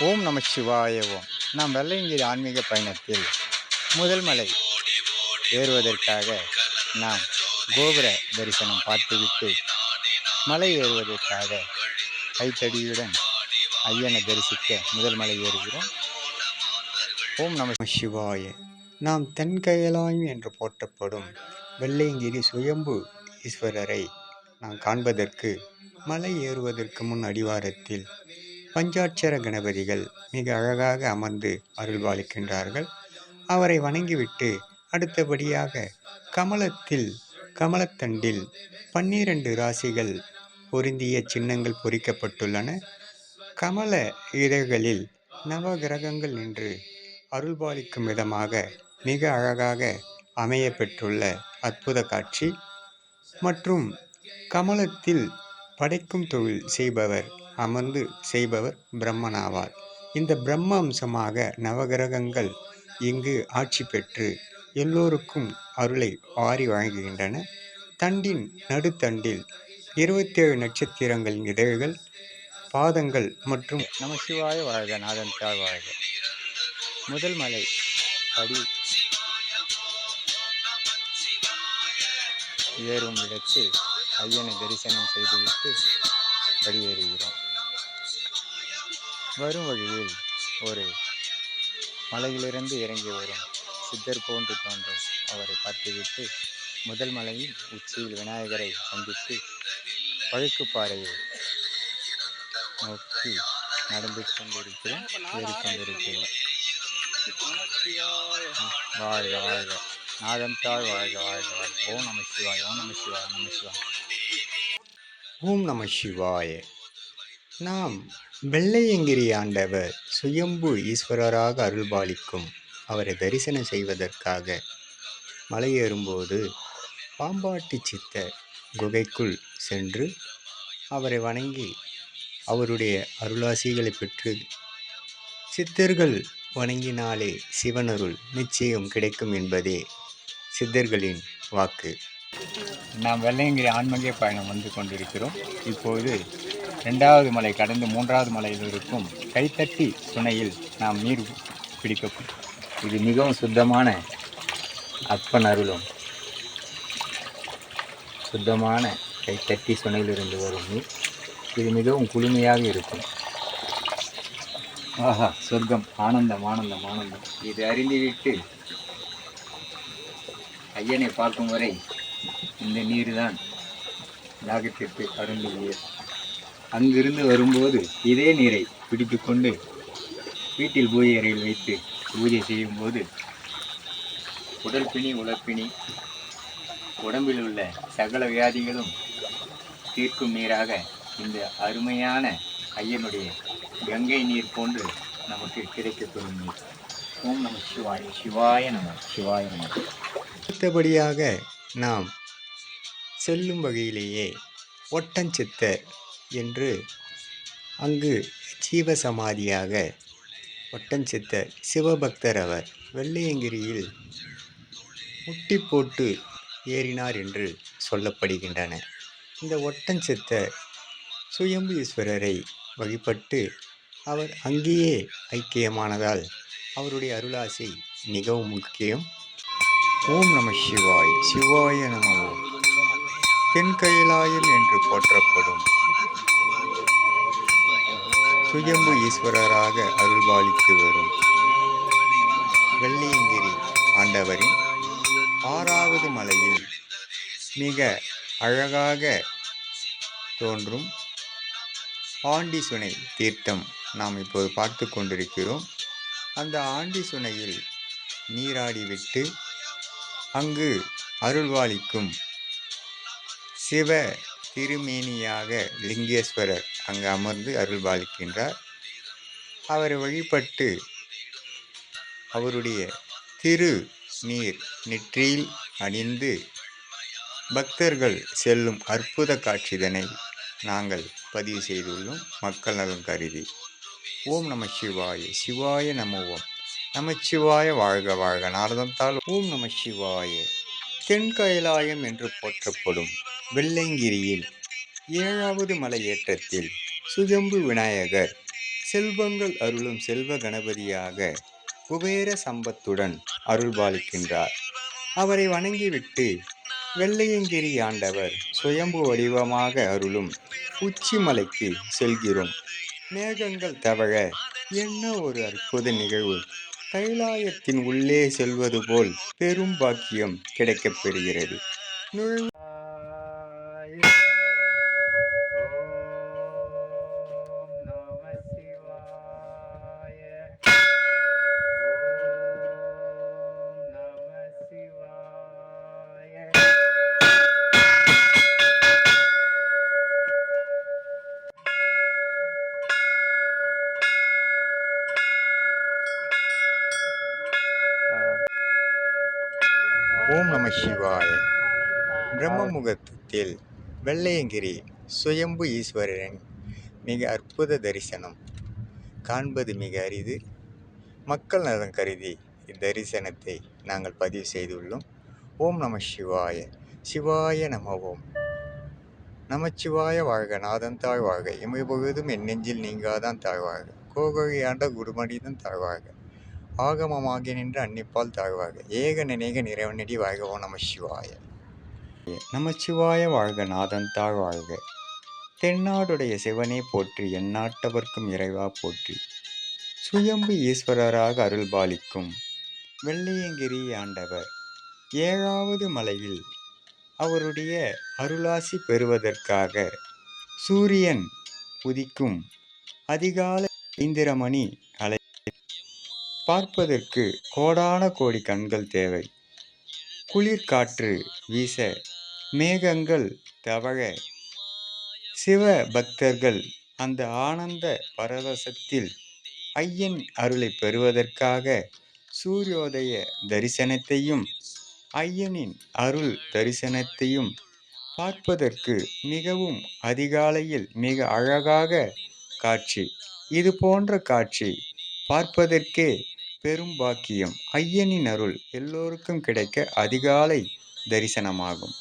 ஓம் நம சிவாய ஓம். நாம் வெள்ளையங்கிரி ஆன்மீக பயணத்தில் முதல் மலை ஏறுவதற்காக நாம் கோபுர தரிசனம் பார்த்துவிட்டு மலை ஏறுவதற்காக கைத்தடியுடன் ஐயனை தரிசிக்க முதல் மலை ஏறுகிறோம். ஓம் நம சிவாய. நாம் தென்கயலாயம் என்று போற்றப்படும் வெள்ளையங்கிரி சுயம்பு ஈஸ்வரரை நான் காண்பதற்கு மலை ஏறுவதற்கு முன் அடிவாரத்தில் பஞ்சாட்சர கணபதிகள் மிக அழகாக அமர்ந்து அருள்பாலிக்கின்றார்கள். அவரை வணங்கிவிட்டு அடுத்தபடியாக கமலத்தில் கமலத்தண்டில் பன்னிரண்டு ராசிகள் பொருந்திய சின்னங்கள் பொறிக்கப்பட்டுள்ளன. கமல இதழ்களில் நவகிரகங்கள் நின்று அருள்பாலிக்கும் விதமாக மிக அழகாக அமைய பெற்றுள்ள அற்புத காட்சி. மற்றும் கமலத்தில் படைக்கும் தொழில் செய்பவர் அமர்ந்து செய்பவர் பிரம்மனாவார். இந்த பிரம்ம அம்சமாக நவகிரகங்கள் இங்கு ஆட்சி பெற்று எல்லோருக்கும் அருளை வாரி வழங்குகின்றன. தண்டின் நடுத்தண்டில் இருபத்தேழு நட்சத்திரங்களின் இதழ்கள் பாதங்கள் மற்றும் நம சிவாய வாழ்க நாதன் தாழ் வாழ்க. முதல் மலை படி ஏறும் இடத்தில் ஐயனை தரிசனம் செய்துவிட்டு வழியேறுகிறோம் வரும் வழியில் ஒரு மலையிலிருந்து இறங்கி வரும் சித்தர் போன்று தோன்றும். அவரை பார்த்துவிட்டு முதல் மலையில் உச்சியில் விநாயகரை சந்தித்து பழுக்குப்பாறையை நோக்கி நடந்து கொண்டிருக்கிறோம் ஏறிக்கொண்டிருக்கிறோம் வாழ்க வாழ்க. நாதம் தாழ் வாழ்க வாழ்க வாழ்க. ஓ நம சிவாய் ஓ நம சிவாய் நம சிவாய். ஓம் நம சிவாய. நாம் வெள்ளையங்கிரி ஆண்டவர் சுயம்பு ஈஸ்வரராக அருள்பாலிக்கும் அவரை தரிசனம் செய்வதற்காக மலையேறும்போது பாம்பாட்டி சித்தர் குகைக்குள் சென்று அவரை வணங்கி அவருடைய அருளாசிகளை பெற்று சித்தர்கள் வணங்கினாலே சிவனருள் நிச்சயம் கிடைக்கும் என்பதே சித்தர்களின் வாக்கு. நாம் வெள்ளையங்கிரி ஆன்மீக பயணம் வந்து கொண்டிருக்கிறோம். இப்போது ரெண்டாவது மலை கடந்து மூன்றாவது மலையில் இருக்கும் கைத்தட்டி சுனையில் நாம் நீர் பிடிக்க இது மிகவும் சுத்தமான அப்பன் அருளும். சுத்தமான கைத்தட்டி சுனையிலிருந்து வரும் நீர். இது மிகவும் குளுமையாக இருக்கும். ஆஹா சொர்க்கம். ஆனந்தம் ஆனந்தம் ஆனந்தம். இது அறிந்துவிட்டு ஐயனை பார்க்கும் வரை இந்த நீர் தான் தாகத்திற்கு அருந்துவீர் அங்கிருந்து வரும்போது இதே நீரை பிடித்துக்கொண்டு வீட்டில் பூஜை அறையில் வைத்து பூஜை செய்யும்போது உடல்பிணி உழப்பிணி உடம்பில் உள்ள சகல வியாதிகளும் தீர்க்கும் நீராக இந்த அருமையான ஐயனுடைய கங்கை நீர் போன்று நமக்கு கிடைக்கப்பெறும் நீர் ஓம் நம சிவாய சிவாய நம சிவாய நம. அடுத்தபடியாக நாம் செல்லும் வகையிலேயே ஒட்டஞ்சித்தர் என்று அங்கு ஜீவசமாதியாக ஒட்டஞ்சித்தர் சிவபக்தர் அவர் வெள்ளையங்கிரியில் முட்டி போட்டு ஏறினார் என்று சொல்லப்படுகின்றன. இந்த ஒட்டஞ்சித்தர் சுயம்பு ஈஸ்வரரை வழிபட்டு அவர் அங்கேயே ஐக்கியமானதால் அவருடைய அருளாசை மிகவும் முக்கியம். ஓம் நம சிவாய். சிவாய நம தென்கைலாயம் தென் என்று போற்றப்படும். சுயம்பு ஈஸ்வரராக அருள்பாலித்து வரும். வெள்ளியங்கிரி ஆண்டவரின் ஆறாவது மலையில் மிக அழகாக தோன்றும் ஆண்டி சுனை தீர்த்தம் நாம் இப்போது பார்த்து கொண்டிருக்கிறோம். அந்த ஆண்டி சுனையில் நீராடிவிட்டு அங்கு அருள்வாளிக்கும் சிவ திருமேனியாக லிங்கேஸ்வரர் அங்கு அமர்ந்து அருள்பாலிக்கின்றார். அவரை வழிபட்டு அவருடைய திரு நீர் நெற்றியில் அணிந்து பக்தர்கள் செல்லும் அற்புத காட்சிதனை நாங்கள் பதிவு செய்துள்ளோம். மக்கள் நலன் கருதி. ஓம் நம சிவாய சிவாய நம ஓம் நமச்சிவாய வாழ்க வாழ்க. நாரதம் தாள் ஓம் நம சிவாய. தென்கயலாயம் என்று போற்றப்படும் வெள்ளங்கிரியில். ஏழாவது மலையேற்றத்தில் சுஜம்பு விநாயகர் செல்வங்கள் அருளும் செல்வ கணபதியாக குபேர சம்பத்துடன் அருள்பாலிக்கின்றார். அவரை வணங்கிவிட்டு வெள்ளையங்கிரி ஆண்டவர் சுயம்பு வடிவமாக அருளும் உச்சிமலைக்கு செல்கிறோம். மேகங்கள் தவழ என்ன ஒரு அற்புத நிகழ்வு. கைலாயத்தின் உள்ளே செல்வது போல் பெரும் பாக்கியம் கிடைக்கப் பெறுகிறது. நுழைவு ஓம் நம சிவாய. பிரம்ம முகூர்த்தத்தில் வெள்ளையங்கிரி சுயம்பு ஈஸ்வரரின் மிக அற்புத தரிசனம். காண்பது மிக அரிது. மக்கள் நலன் கருதி இத்தரிசனத்தை நாங்கள் பதிவு செய்துள்ளோம். ஓம் நம சிவாய. சிவாய நம ஓம். நமச்சிவாய வாழ்க நாதன் தாழ்வாக. இமை பொழுதும் என் நெஞ்சில் நீங்காதான் தாழ்வாக. கோகையாண்ட ஆண்ட குருமடிதன் தாழ்வாக. ஆகமமாகி நின்று அன்னிப்பால் தாழ்வாக. ஏக நினைக நிறைவனடி வாழ்க ஓ நம சிவாய. நமச்சிவாய வாழ்க நாதன் தாழ் வாழ்க தென்னாடுடைய சிவனே போற்றி எந்நாட்டவர்க்கும் இறைவா போற்றி. சுயம்பு ஈஸ்வரராக அருள்பாலிக்கும் வெள்ளையங்கிரி ஆண்டவர். ஏழாவது மலையில் அவருடைய அருளாசி பெறுவதற்காக சூரியன் உதிக்கும் அதிகாலை இந்திரமணி அலை பார்ப்பதற்கு கோடான கோடி கண்கள் தேவை. குளிர் காற்று வீச மேகங்கள் தவழ சிவ பக்தர்கள் அந்த ஆனந்த பரவசத்தில் ஐயன் அருளை பெறுவதற்காக சூரியோதய தரிசனத்தையும் ஐயனின் அருள் தரிசனத்தையும் பார்ப்பதற்கு மிகவும் அதிகாலையில் மிக அழகாக காட்சி. இது போன்ற காட்சி பார்ப்பதற்கே பெரும் பாக்கியம். ஐயனின் அருள் எல்லோருக்கும் கிடைக்க அதிகாலை தரிசனமாகும்.